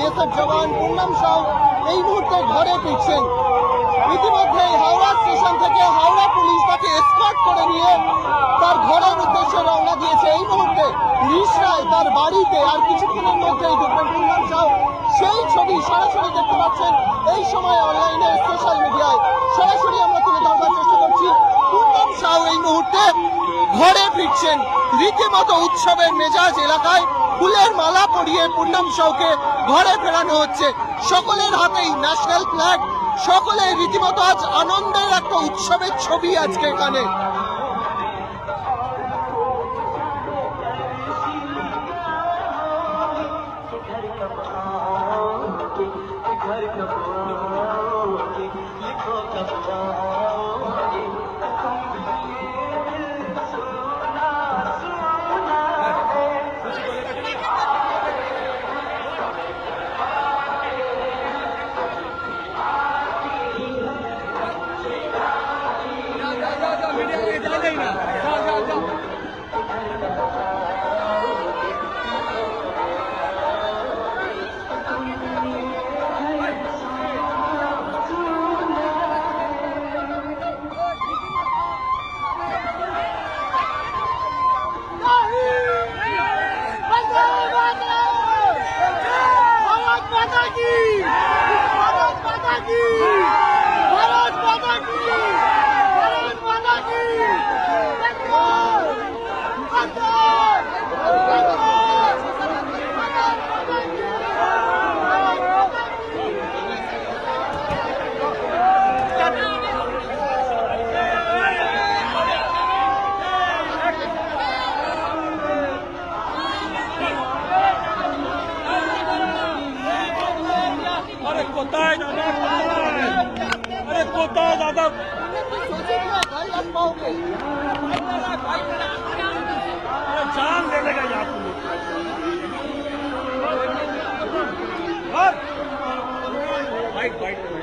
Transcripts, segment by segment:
BSF জওয়ান পূর্ণাম সাউ এই মুহূর্তে ঘরে ফিরছেন। ইতিমধ্যে হাওড়া স্টেশন থেকে হাওড়া পুলিশ তাকে এসকর্ট করে নিয়ে তার ঘরের উদ্দেশ্যে রওনা দিয়েছে। এই মুহূর্তে রিসরায় তার বাড়িতে আর কিছুক্ষণের মধ্যেই ঢুকবেন পূর্ণাম সাউ। সেই ছবি সরাসরি দেখতে পাচ্ছেন এই সময় অনলাইনে সোশ্যাল মিডিয়ায় সরাসরি আমরা তুলে ধরবার চেষ্টা করছি। পূর্ণাম সাউ এই মুহূর্তে ঘরে ফিরছেন। রীতিমতো উৎসবের মেজাজ এলাকায় ফুলের মালা পরিয়ে পূর্ণাম সাউকে ঘরে ফেরানো হচ্ছে। সকলের হাতেই ন্যাশনাল ফ্ল্যাগ সকলে রীতিমতো আজ আনন্দের একটা উৎসবের ছবি আজকে এখানে। bite, bite.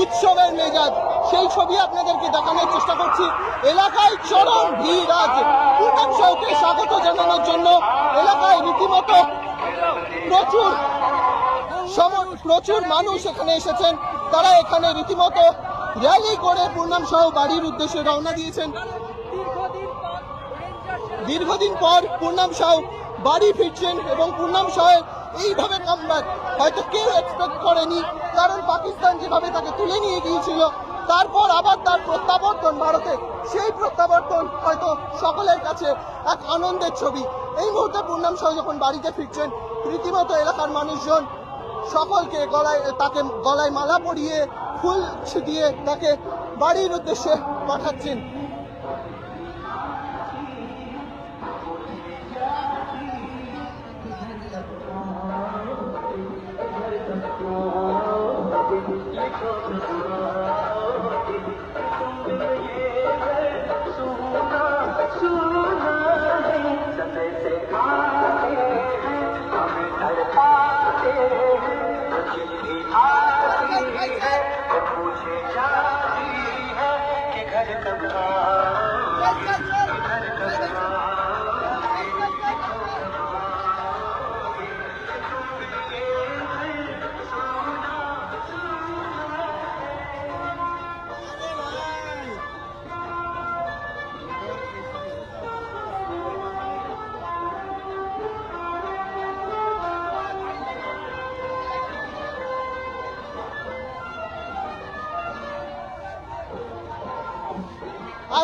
উৎসবের মেজাজ, সেই ছবি আপনাদেরকে দেখানোর চেষ্টা করছি। এলাকায় চরম ভিড় পূর্ণাম সাউকে স্বাগত জানানোর জন্য এলাকায় রীতিমতো প্রচুর প্রচুর মানুষ এখানে এসেছেন। তারা এখানে রীতিমতো র্যালি করে পূর্ণাম সাউ বাড়ির উদ্দেশ্যে রওনা দিয়েছেন। দীর্ঘদিন পর পূর্ণাম সাউ বাড়ি ফিরছেন এবং পূর্ণাম সাহেব এইভাবে কামব্যাক হয়তো কেউ এক্সপেক্ট করেনি, কারণ পাকিস্তান যেভাবে তাকে তুলে নিয়ে গিয়েছিল, তারপর আবার তার প্রত্যাবর্তন ভারতে, সেই প্রত্যাবর্তন হয়তো সকলের কাছে এক আনন্দের ছবি। এই মুহূর্তে পূর্ণাম সাউ যখন বাড়িতে ফিরছেন, রীতিমতো এলাকার মানুষজন সকলকে গলায়, তাকে গলায় মালা পরিয়ে, ফুল ছিটিয়ে তাকে বাড়ির উদ্দেশ্যে পাঠাচ্ছেন।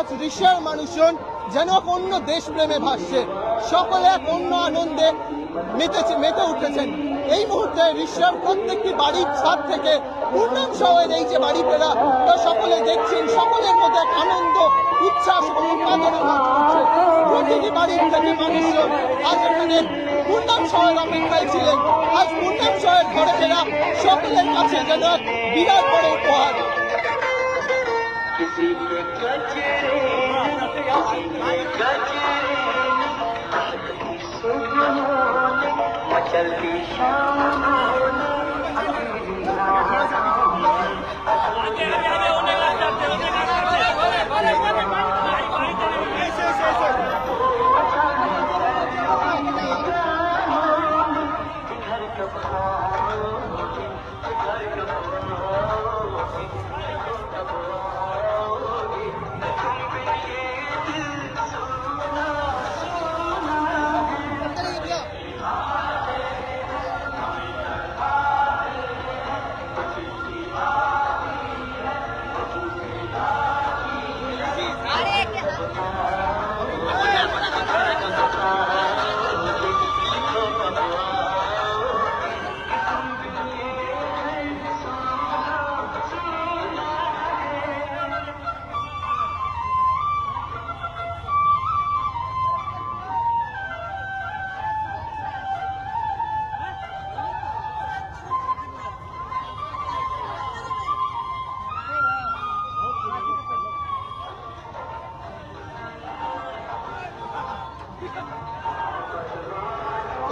আজ ঋষার মানুষজন যেন এক অন্য দেশপ্রেমে ভাসছে। সকলে এক অন্য আনন্দে মেতেছে, মেতে উঠেছেন। এই মুহূর্তে ঋষার প্রত্যেকটি বাড়ির ছাদ থেকে পূর্ণাম শহরের এই যে বাড়ি ফেরা তা সকলে দেখছেন, সকলের মধ্যে এক আনন্দ, উচ্ছ্বাস এবং কাজ করছে প্রতিটি বাড়ির থেকে মানুষজন আজ এখানে পূর্ণাম শহরের অপেক্ষায় ছিলেন। আজ পূর্ণাম শহরের ঘরে ফেরা সকলের কাছে যেন বিরাট বড় উপহার। किसी के गजरे किसी के गजरे अपनी सुबहों ने मचलती शामों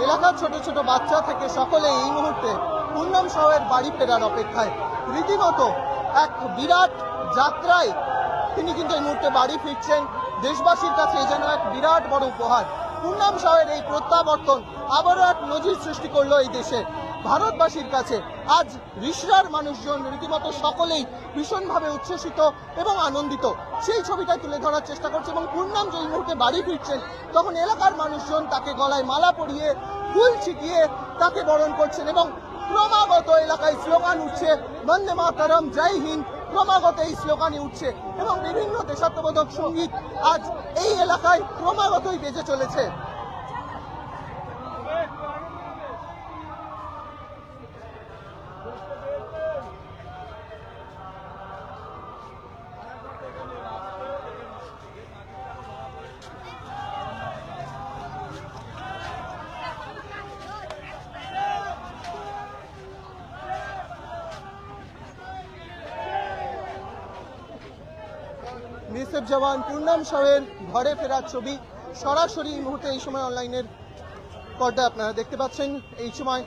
এলাকার ছোট ছোট বাচ্চা থেকে সকলে এই মুহূর্তে পূর্ণাম সাহের বাড়ি ফেরার অপেক্ষায়। রীতিমতো এক বিরাট যাত্রায় তিনি কিন্তু এই মুহূর্তে বাড়ি ফিরছেন। দেশবাসীর কাছে এ যেন এক বিরাট বড় উপহার। পূর্ণাম সাহের এই প্রত্যাবর্তন আবারও এক নজির সৃষ্টি করল এই দেশে। ভারতবাসীর কাছে আজ রিসরার মানুষজন রীতিমতো সকলেই ভীষণভাবে উচ্ছ্বসিত এবং আনন্দিত। সেই ছবিটা তুলে ধরার চেষ্টা করছে এবং পূর্ণাম যে এই মুহূর্তে বাড়ি ফিরছেন, তখন এলাকার মানুষজন তাকে গলায় মালা পরিয়ে ফুল ছিটিয়ে তাকে বরণ করছেন এবং ক্রমাগত এলাকায় স্লোগান উঠছে, বন্দে মাতারম, জয় হিন্দ। ক্রমাগত এই স্লোগানই উঠছে এবং বিভিন্ন দেশাত্মবোধক সংগীত আজ এই এলাকায় ক্রমাগতই বেজে চলেছে। বিএসএফ জওয়ান, পূর্ণাম সাহের ঘরে ফেরার ছবি। সরাসরি এই মুহূর্তে এই সময় অনলাইনের পর্দা আপনারা দেখতে পাচ্ছেন। এই সময়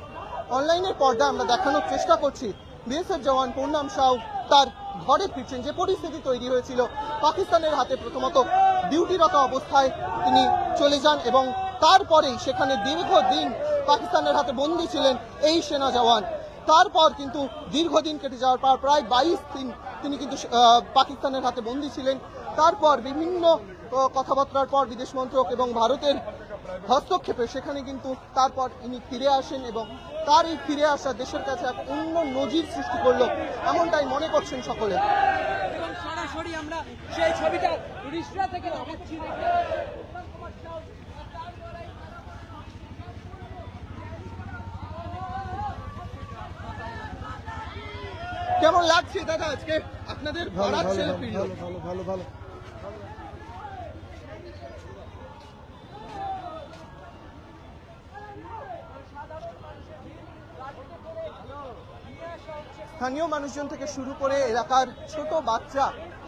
অনলাইনের পর্দা আমরা দেখানোর চেষ্টা করছি। বিএসএফ জওয়ান, পূর্ণাম সাউ তার ঘরে ফিরছেন। যে পরিস্থিতি তৈরি হয়েছিল, পাকিস্তানের হাতে প্রথমত ডিউটিরত অবস্থায় তিনি চলে যান এবং তারপরেই সেখানে দীর্ঘদিন পাকিস্তানের হাতে বন্দী ছিলেন এই সেনা জওয়ান। তারপর কিন্তু দীর্ঘদিন কেটে যাওয়ার পর প্রায় বাইশ দিন তিনি কিন্তু পাকিস্তানের হাতে বন্দী ছিলেন। তারপর বিভিন্ন কথাবার্তার পর বিদেশ মন্ত্রক এবং ভারতের হস্তক্ষেপে সেখানে কিন্তু তারপর ইনি ফিরে আসেন এবং তার এই ফিরে আসা দেশের কাছে এক অন্য নজির সৃষ্টি করল এমনটাই মনে করছেন সকলে। সরাসরি আমরা সেই ছবিটা রিসরা থেকে দেখাচ্ছি কেমন লাগছে দাদা আজকে? আপনাদের ভাড়া ছেলে ভালো ভালো ভালো। স্থানীয় মানুষজন থেকে শুরু করে এলাকার ছোট বাচ্চা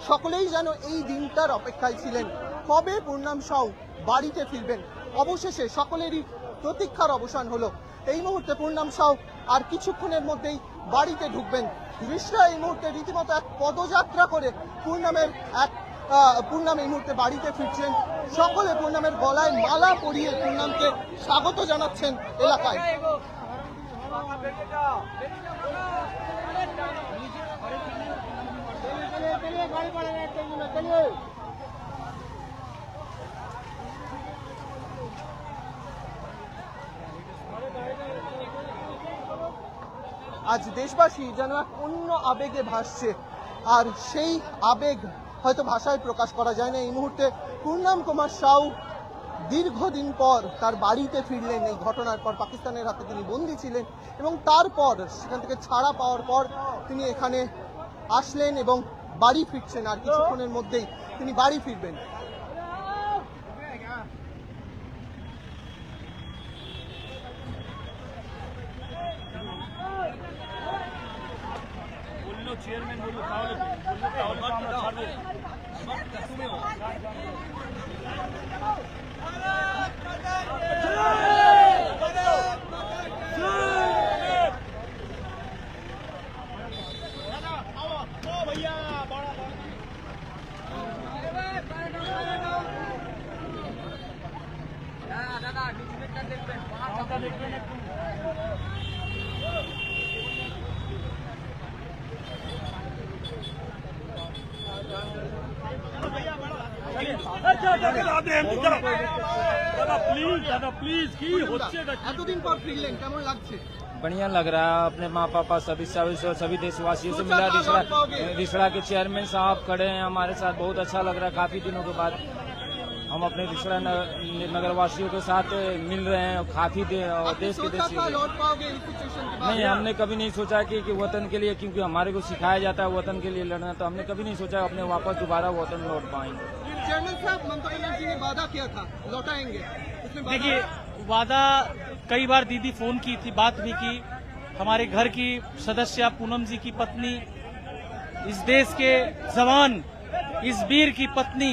সকলেই যেন এই দিনটার অপেক্ষায় ছিলেন। কবে পূর্ণাম সাউ বাড়িতে ফিরবেন? অবশেষে সকলেরই প্রতীক্ষার অবসান হলো। এই মুহূর্তে পূর্ণাম সাউ আর কিছুক্ষণের মধ্যেই বাড়িতে ঢুকবেন। রিসরা এই মুহূর্তে রীতিমতো এক পদযাত্রা করে পূর্ণামের এক পূর্ণাম এই মুহূর্তে বাড়িতে ফিরছেন। সকলে পূর্ণামের গলায় মালা পরিয়ে পূর্ণামকে স্বাগত জানাচ্ছেন এলাকায়। আজ দেশবাসী যেন এক অন্য আবেগে ভাসছে। আর সেই আবেগ হয়তো ভাষায় প্রকাশ করা যায় না। এই মুহূর্তে পূর্ণাম কুমার সাউ দীর্ঘদিন পর তার বাড়িতে ফিরলেন। এই ঘটনার পর পাকিস্তানের হাতে তিনি বন্দী ছিলেন এবং তারপর সেখান থেকে ছাড়া পাওয়ার পর তিনি এখানে আসলেন এবং বাড়ি ফিরছেন আর কিছুক্ষণের মধ্যেই তিনি বাড়ি ফিরবেন। চেয়ারম্যান বলল তাহলে আমরা ছাড়বো। তুমিও बढ़िया लग रहा है, अपने माँ पापा सभी सभी सभी देशवासियों से मिला रिसड़ा रिसड़ा के चेयरमैन साहब खड़े हैं हमारे साथ, बहुत अच्छा लग रहा है, काफ़ी दिनों के बाद। हम अपने रिसड़ा न- नगरवासियों के साथ मिल रहे हैं काफ़ी दे, और देश के देश नहीं हमने कभी नहीं सोचा कि, कि वतन के लिए क्योंकि हमारे को सिखाया जाता है वतन के लिए लड़ना तो हमने कभी नहीं सोचा अपने वापस दोबारा वतन लौट पाएँगे। चेयरमैन साहब ममता बनर्जी ने वादा किया था लौटाएँगे। देखिए वादा कई बार दीदी फ़ोन की थी बात भी की। हमारे घर की सदस्य पूनम जी की पत्नी इस देश के जवान इस वीर की पत्नी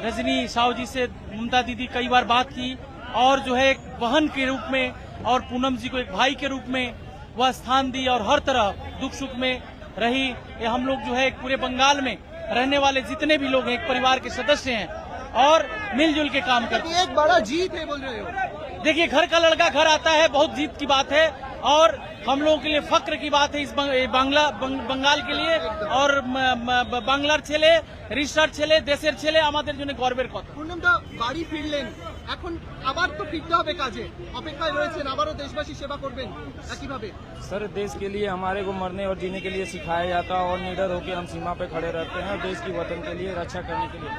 रजनी साहू जी से ममता दीदी कई बार बात की और जो है एक बहन के रूप में और पूनम जी को एक भाई के रूप में वह स्थान दी और हर तरह दुख सुख में रही। ये हम लोग जो है पूरे बंगाल में रहने वाले जितने भी लोग हैं एक परिवार के सदस्य हैं और मिलजुल के काम करते हैं एक बड़ा जीत है बोल रहे हो। देखिए घर का लड़का घर आता है बहुत जीत की बात है और हम लोगों के लिए फक्र की बात है इस बंग, ये बांग्ला बंग, बंगाल के लिए और म- म- বাংলার ছেলে রিসার ছেলে দেশের ছেলে আমাদের জন্য গর্বের কথা পূর্ণমদা বাড়ি ফিরলেন এখন আবার তো ফিরতে হবে কাজে অপেক্ষায় রয়েছেন আবারও দেশবাসী সেবা করবেন একইভাবে सर देश के लिए हमारे को मरने और जीने के लिए सिखाया जाता है और निडर होकर हम सीमा पे खड़े रहते हैं देश की वतन के लिए रक्षा करने के लिए